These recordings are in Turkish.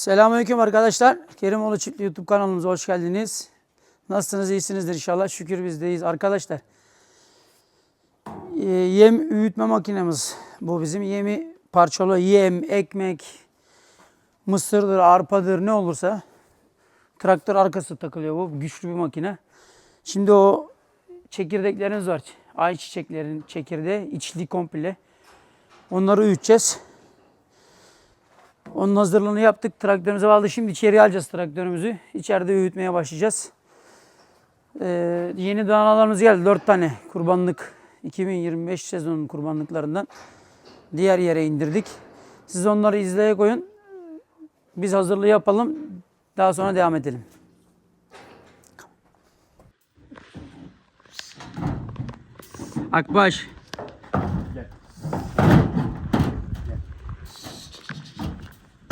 Selamünaleyküm arkadaşlar. Kerimoğlu Çiftliği YouTube kanalımıza hoş geldiniz. Nasılsınız? İyisinizdir inşallah. Şükür bizdeyiz arkadaşlar. Ee, Yem öğütme makinemiz bu bizim. Yemi parçalı yem, ekmek, mısırdır, arpadır ne olursa traktör arkası takılıyor bu. Güçlü bir makine. Şimdi o çekirdekleriniz var. Ayçiçeklerin çekirdeği, içli komple. Onları öğüteceğiz. Onun hazırlığını yaptık. Traktörümüze aldık. Şimdi içeriye alacağız traktörümüzü. İçeride öğütmeye başlayacağız. Ee, yeni danalarımız geldi. 4 tane kurbanlık. 2025 sezonun kurbanlıklarından diğer yere indirdik. Siz onları izleye koyun. Biz hazırlığı yapalım. Daha sonra devam edelim. Akbaş.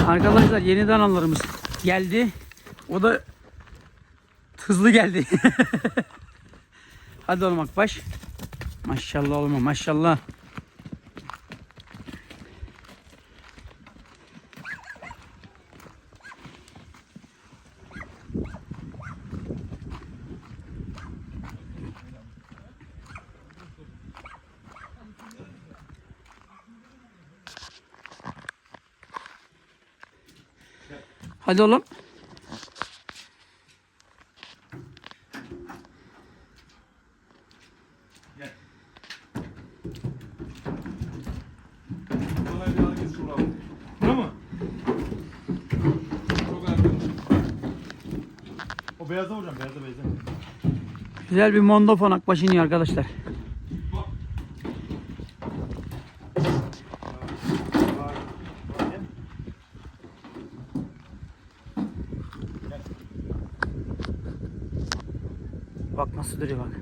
Arkadaşlar yeni danalarımız geldi. O da hızlı geldi. Hadi oğlum Akbaş. Maşallah oğlum maşallah. Hadi oğlum. Mı? Çok erken. O beyazda hocam, beyazda beyazda. Güzel bir mondofon Akbaş iniyor arkadaşlar. Bak nasıl duruyor bak.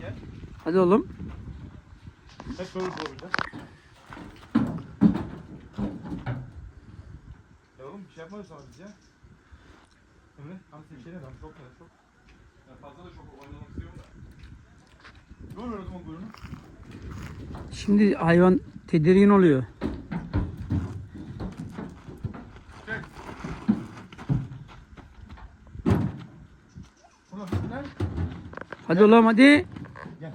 Gel. Hadi oğlum. Hep böyle doğruyacağız. Ya oğlum bir şey yapmıyoruz sana biz ya. Emre, anlatayım bir şey ne lan? Çok ne? Çok. Ya fazla da çok oynamak istiyorum da. Oluyor o zaman buyurun? Şimdi hayvan tedirgin oluyor. Ne? Hadi oğlum hadi. Gel.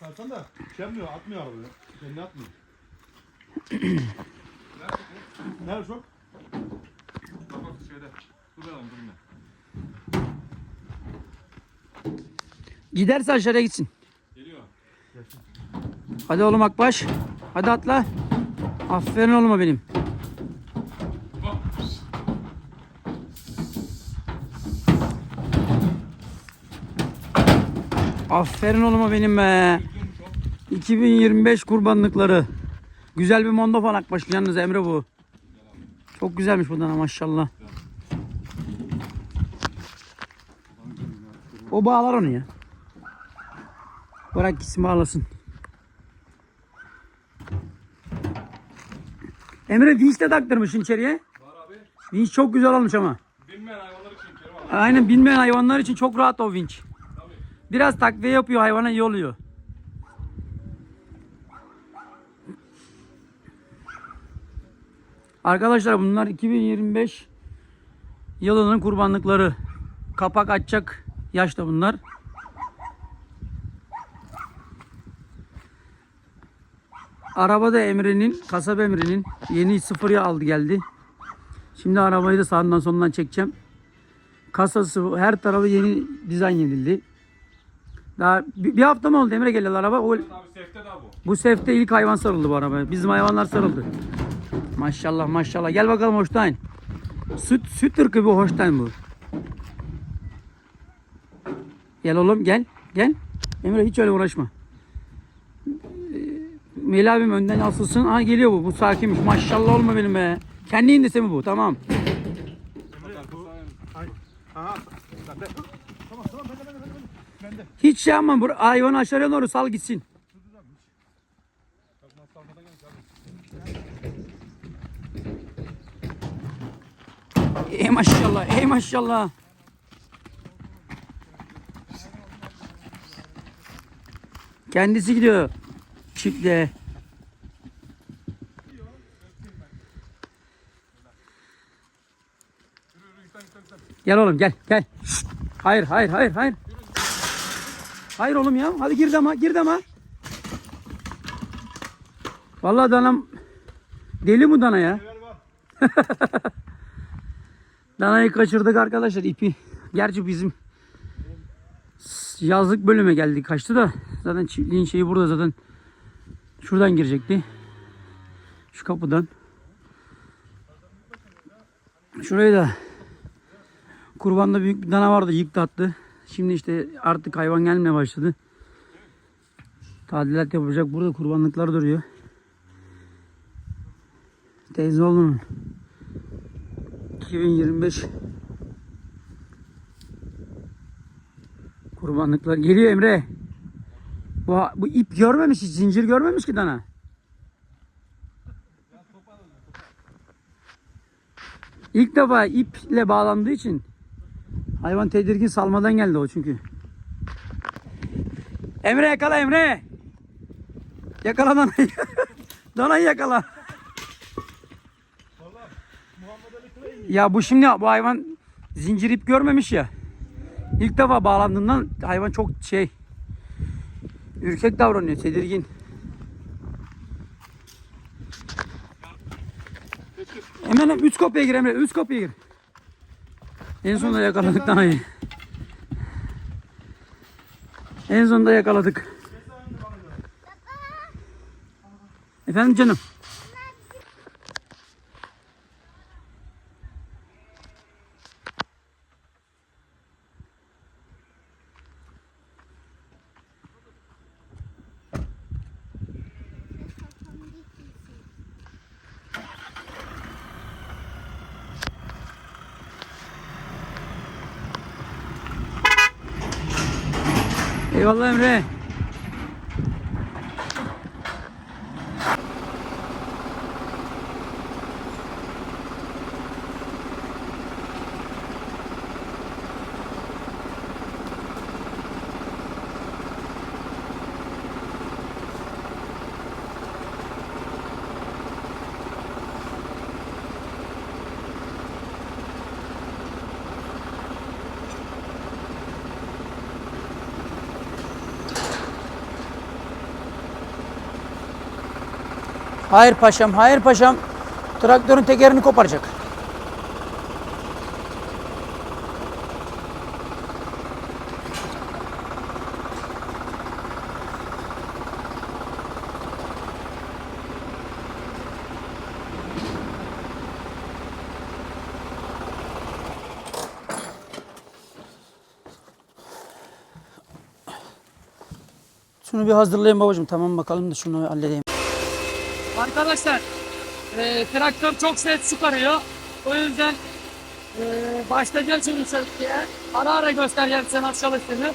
Sarsan da şey yapmıyor, atmıyor arabayı. Kendini atmıyor. Nerede çok? Bak bak şeyde. Dur bakalım dur yine. Giderse aşağıya gitsin. Geliyor. Hadi oğlum Akbaş. Hadi atla. Aferin oğluma benim. Aferin oğluma benim be. 2025 kurbanlıkları. Güzel bir mondofon akbaş yalnız Emre bu. Çok güzelmiş bu dana maşallah. O bağlar onu ya. Bırak gitsin bağlasın. Emre vinç de taktırmışsın içeriye. Var abi. Vinç çok güzel olmuş ama. Bilmeyen hayvanlar için. Aynen bilmeyen hayvanlar için çok rahat o vinç. Tabii. Biraz takviye yapıyor hayvana iyi oluyor. Arkadaşlar bunlar 2025 yılının kurbanlıkları. Kapak açacak yaşta bunlar. Araba da Emre'nin, kasap Emre'nin yeni sıfırı aldı geldi. Şimdi arabayı da sağından sonundan çekeceğim. Kasası her tarafı yeni dizayn edildi. Daha bir, hafta mı oldu Emre geldi araba? O, Abi sefte daha bu. bu sefte ilk hayvan sarıldı bu arabaya. Bizim hayvanlar sarıldı. Maşallah maşallah. Gel bakalım Hoştayn. Süt, süt ırkı bu Hoştayn bu. Gel oğlum gel. Gel. Emre hiç öyle uğraşma. Ee, Melih abim önden asılsın. Ha geliyor bu. Bu sakinmiş. Maşallah olma benim be. Kendi indisi mi bu? Tamam. Emre bu. Ay. Aha. Hiç şey yapma. Bu hayvanı aşağıya doğru sal gitsin. Ey maşallah. Ey maşallah. Kendisi gidiyor. çiftliğe. Gel oğlum gel gel. Hayır hayır hayır hayır. Hayır oğlum ya. Hadi gir dama gir dama. Vallahi danam deli bu dana ya. Danayı kaçırdık arkadaşlar ipi. Gerçi bizim yazlık bölüme geldi kaçtı da zaten çiftliğin şeyi burada zaten şuradan girecekti. Şu kapıdan. Şurayı da kurbanda büyük bir dana vardı yıktı attı. Şimdi işte artık hayvan gelmeye başladı. Tadilat yapacak. Burada kurbanlıklar duruyor. Teyze oğlunun 2025 kurbanlıklar geliyor Emre. Bu, bu ip görmemiş hiç zincir görmemiş ki dana. İlk defa iple bağlandığı için hayvan tedirgin salmadan geldi o çünkü. Emre yakala Emre. Yakala danayı. danayı yakala. Ya bu şimdi bu hayvan zincir ip görmemiş ya. İlk defa bağlandığından hayvan çok şey ürkek davranıyor, tedirgin. Hemen üst kapıya gir Emre, üst kapıya gir. En sonunda yakaladık danayı. En sonunda yakaladık. Efendim canım. Eyvallah Emre. Hayır paşam, hayır paşam. Traktörün tekerini koparacak. Şunu bir hazırlayayım babacığım. Tamam bakalım da şunu halledeyim. Arkadaşlar e, traktör çok ses çıkarıyor. O yüzden e, başlayacağım şimdi çalışmaya. Ara ara göstereceğim size çalıştığını.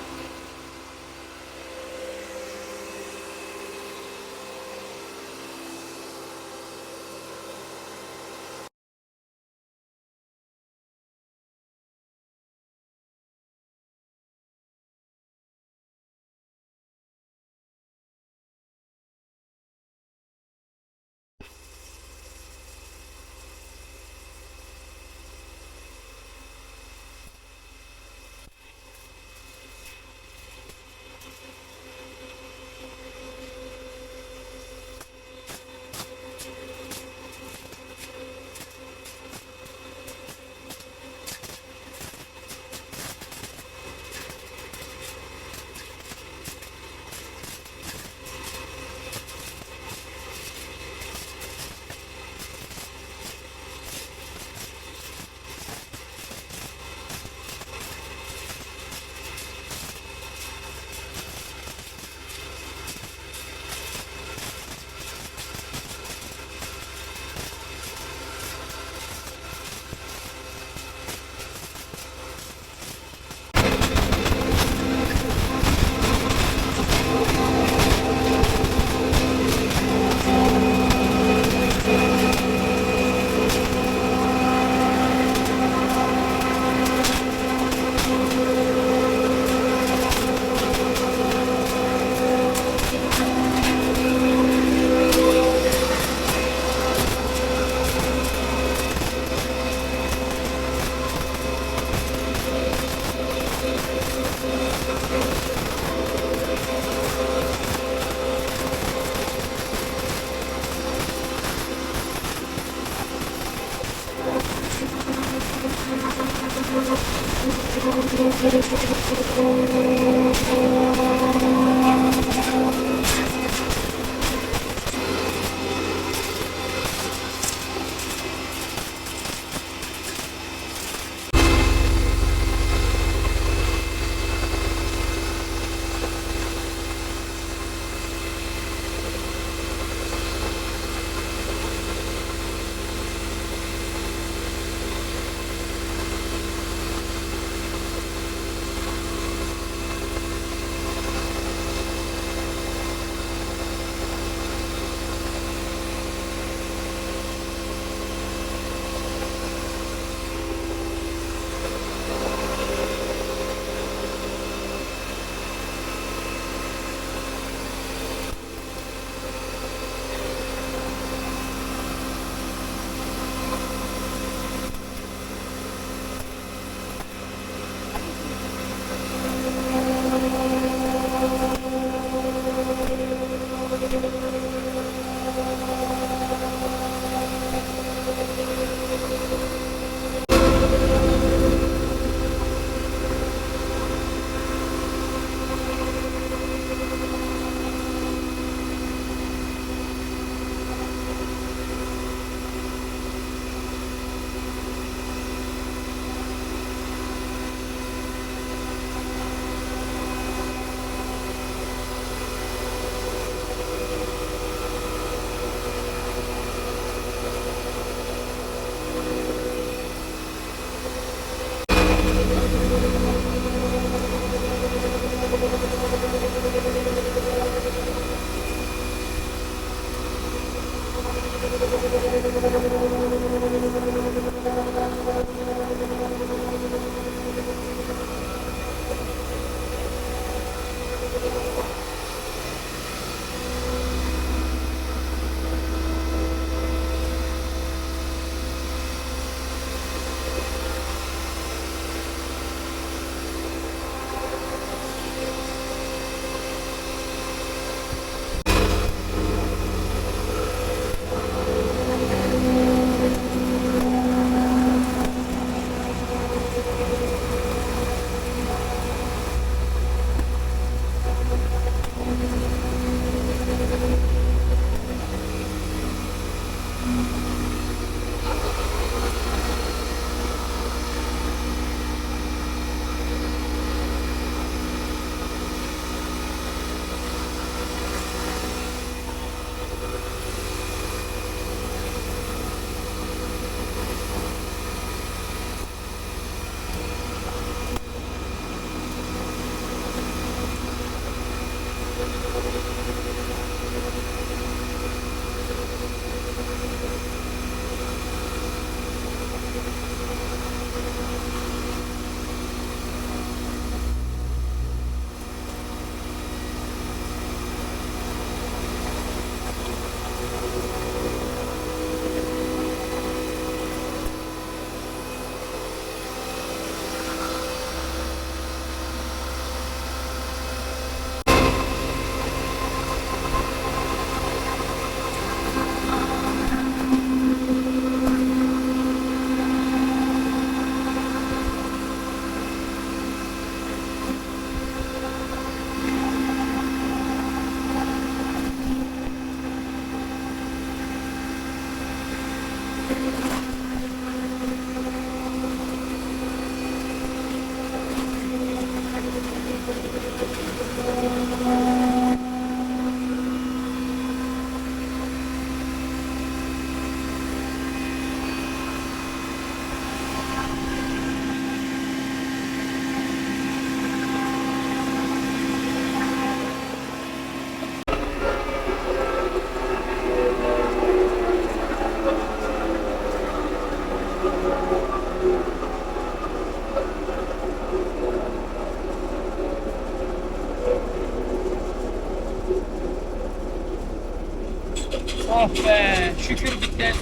Oh be şükür bitti en.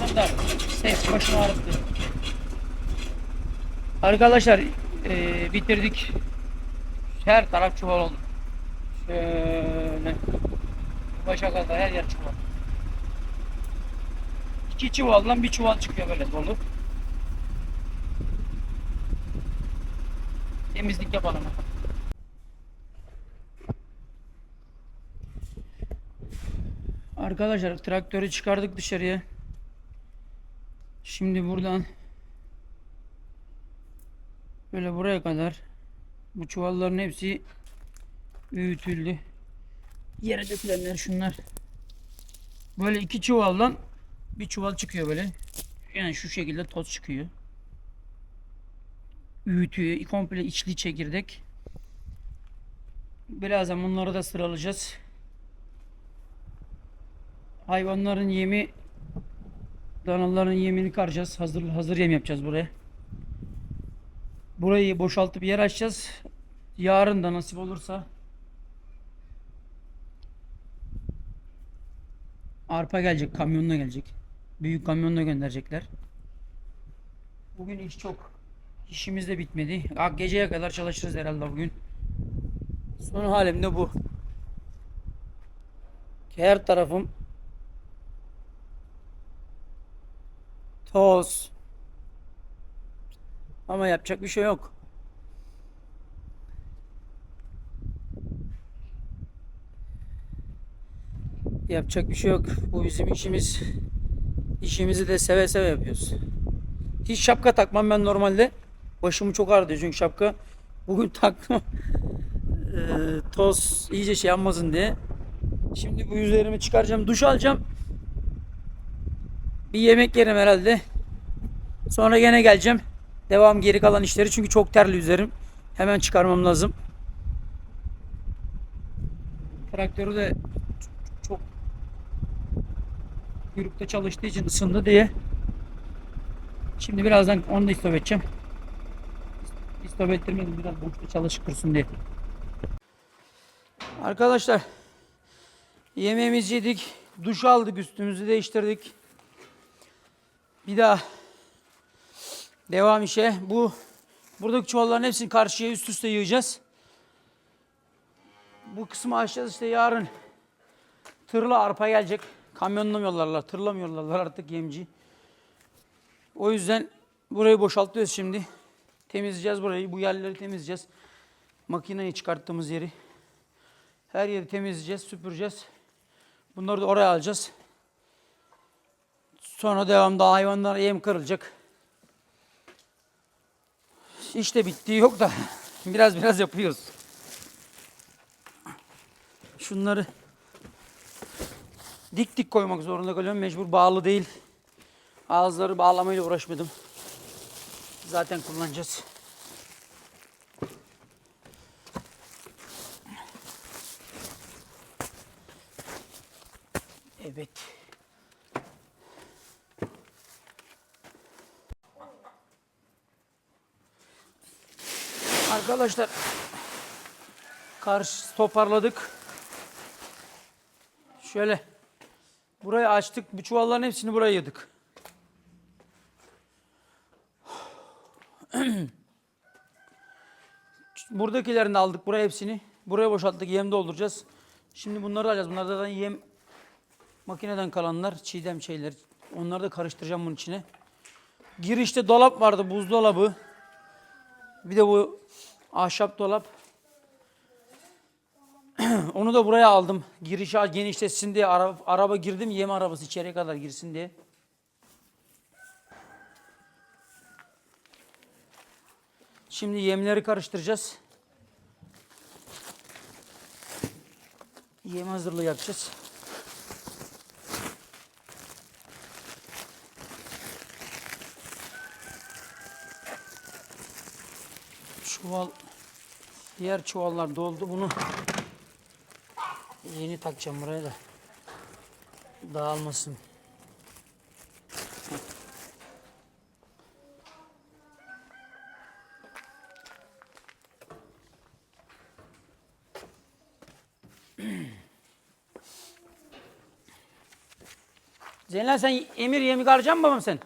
Ses başımı ağrıttı. Arkadaşlar eee, bitirdik. Her taraf çuval oldu. Şöyle. Başa kadar her yer çuval. İki çuvaldan bir çuval çıkıyor böyle dolu. Temizlik yapalım. Arkadaşlar traktörü çıkardık dışarıya. Şimdi buradan böyle buraya kadar bu çuvalların hepsi büyütüldü. Yere dökülenler şunlar. Böyle iki çuvaldan bir çuval çıkıyor böyle. Yani şu şekilde toz çıkıyor. Büyütüyor. Komple içli çekirdek. Birazdan bunları da sıralayacağız. Hayvanların yemi danaların yemini karacağız. Hazır hazır yem yapacağız buraya. Burayı boşaltıp yer açacağız. Yarın da nasip olursa arpa gelecek, kamyonla gelecek. Büyük kamyonla gönderecekler. Bugün iş çok. İşimiz de bitmedi. Geceye kadar çalışırız herhalde bugün. Son halim de bu. Her tarafım toz. Ama yapacak bir şey yok. Yapacak bir şey yok. Bu bizim işimiz. İşimizi de seve seve yapıyoruz. Hiç şapka takmam ben normalde. Başımı çok ağrıyor çünkü şapka. Bugün taktım. Eee, toz iyice şey yapmasın diye. Şimdi bu yüzlerimi çıkaracağım. Duş alacağım. Bir yemek yerim herhalde. Sonra gene geleceğim. Devam geri kalan işleri çünkü çok terli üzerim. Hemen çıkarmam lazım. Traktörü de çok kuyrukta çalıştığı için ısındı diye. Şimdi birazdan onu da istop edeceğim. İstop ettirmedim biraz boşta çalışık dursun diye. Arkadaşlar yemeğimizi yedik. Duş aldık üstümüzü değiştirdik. Bir daha devam işe. Bu buradaki çuvalların hepsini karşıya üst üste yığacağız. Bu kısmı açacağız işte yarın tırla arpa gelecek. Kamyonla yollarlar, tırla mı yollarlar artık yemci. O yüzden burayı boşaltıyoruz şimdi. Temizleyeceğiz burayı. Bu yerleri temizleyeceğiz. Makineyi çıkarttığımız yeri. Her yeri temizleyeceğiz, süpüreceğiz. Bunları da oraya alacağız. Sonra devamda hayvanlara yem kırılacak. İşte bittiği yok da biraz biraz yapıyoruz. Şunları dik dik koymak zorunda kalıyorum. Mecbur bağlı değil. Ağızları bağlamayla uğraşmadım. Zaten kullanacağız. Evet. Arkadaşlar karşı toparladık. Şöyle burayı açtık. Bu çuvalların hepsini buraya yığdık. Buradakilerini aldık buraya hepsini. Buraya boşalttık. Yem dolduracağız. Şimdi bunları alacağız. Bunlardan yem makineden kalanlar, çiğdem şeyler. Onları da karıştıracağım bunun içine. Girişte dolap vardı, buzdolabı. Bir de bu ahşap dolap. Onu da buraya aldım. Girişi genişletsin diye araba, araba girdim. Yem arabası içeriye kadar girsin diye. Şimdi yemleri karıştıracağız. Yem hazırlığı yapacağız. Çuval diğer çuvallar doldu. Bunu yeni takacağım buraya da dağılmasın. Zeynep sen emir yemik alacak mısın babam sen?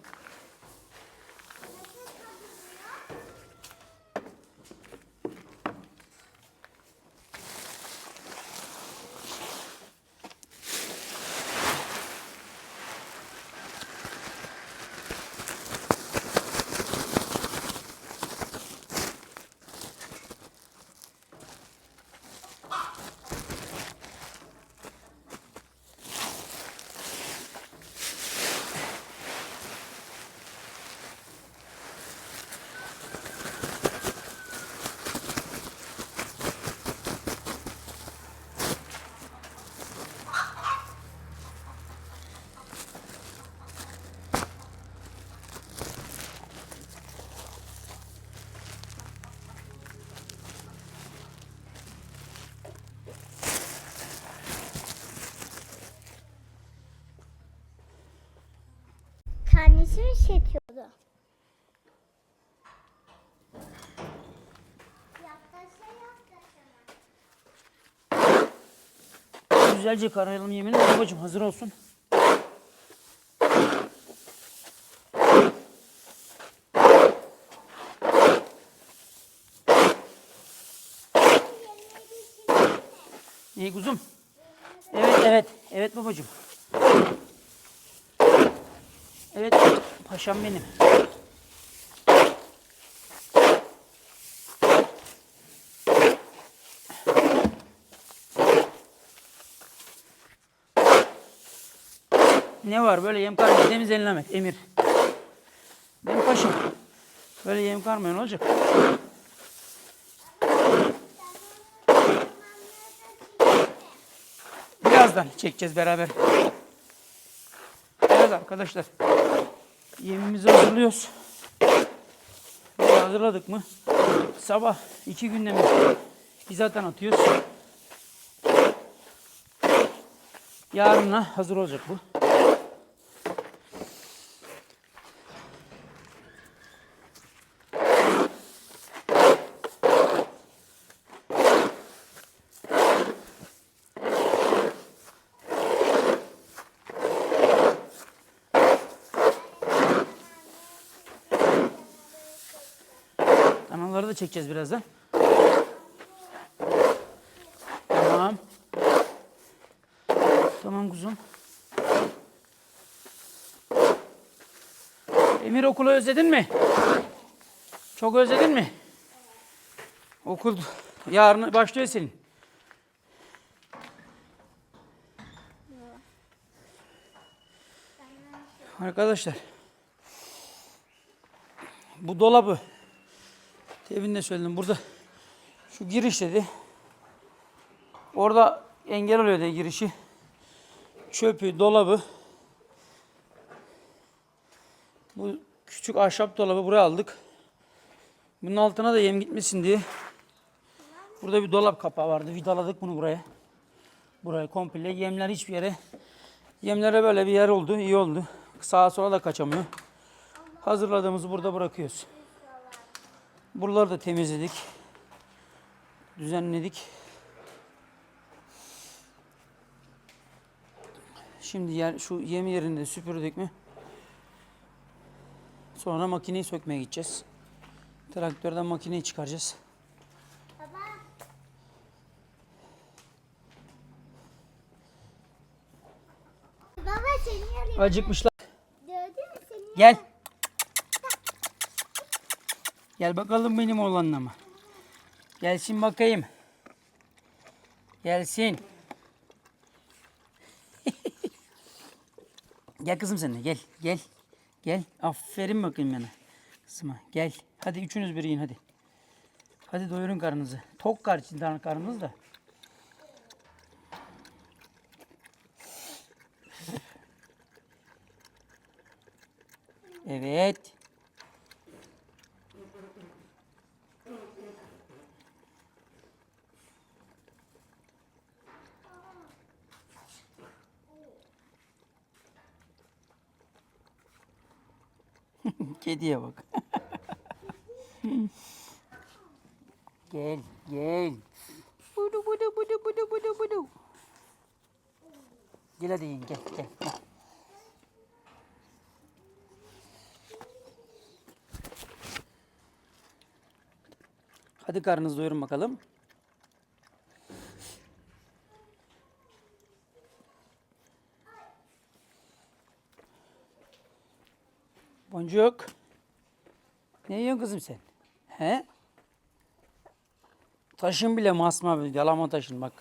Karnesi mi çekiyordu? Güzelce karayalım yeminle babacığım hazır olsun. İyi kuzum. Evet evet. Evet babacığım. Evet paşam benim. Ne var böyle yem karmayı temizlemek Emir. Benim paşam. Böyle yem karmıyor ne olacak? Birazdan çekeceğiz beraber. Evet arkadaşlar. Yemimizi hazırlıyoruz. Böyle hazırladık mı? Sabah iki günde mi? Biz zaten atıyoruz. Yarına hazır olacak bu. Da çekeceğiz birazdan. Tamam. Tamam kuzum. Emir okulu özledin mi? Çok özledin mi? Okul yarın başlıyor senin. Arkadaşlar bu dolabı Demin de söyledim burada şu giriş dedi. Orada engel oluyor diye girişi. Çöpü, dolabı. Bu küçük ahşap dolabı buraya aldık. Bunun altına da yem gitmesin diye. Burada bir dolap kapağı vardı. Vidaladık bunu buraya. Buraya komple. Yemler hiçbir yere. Yemlere böyle bir yer oldu. iyi oldu. Sağa sola da kaçamıyor. Hazırladığımızı burada bırakıyoruz. Buraları da temizledik. Düzenledik. Şimdi yer, şu yem yerini de süpürdük mü? Sonra makineyi sökmeye gideceğiz. Traktörden makineyi çıkaracağız. Baba. Baba seni arıyor. Acıkmışlar. Gördün mü seni? Gel. Gel bakalım benim oğlanla mı? Gelsin bakayım. Gelsin. gel kızım sen gel. Gel. Gel. Aferin bakayım bana. Kızıma gel. Hadi üçünüz bir yiyin hadi. Hadi doyurun karnınızı. Tok karnınız karnınız da. Evet. Kediye bak. gel, gel. Budu budu budu budu budu budu. Gel hadi yiyin, gel, gel. gel. Hadi karnınızı doyurun bakalım. Boncuk. Ne yiyorsun kızım sen? He? Taşın bile masmavi. Yalama taşın bak.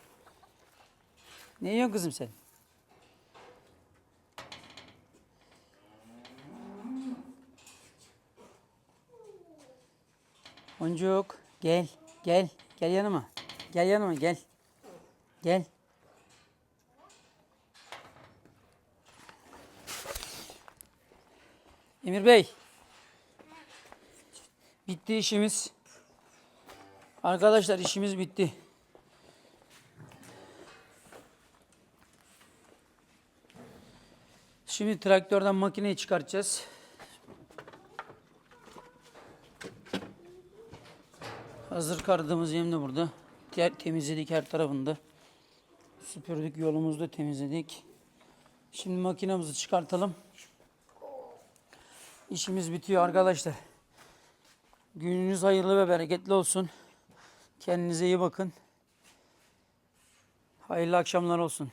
Ne yiyorsun kızım sen? Boncuk gel gel gel yanıma. Gel yanıma gel. Gel. Emir Bey. Bitti işimiz. Arkadaşlar işimiz bitti. Şimdi traktörden makineyi çıkartacağız. Hazır kardığımız yem de burada. Diğer temizledik her tarafında. Süpürdük yolumuzu da temizledik. Şimdi makinemizi çıkartalım. İşimiz bitiyor arkadaşlar. Gününüz hayırlı ve bereketli olsun. Kendinize iyi bakın. Hayırlı akşamlar olsun.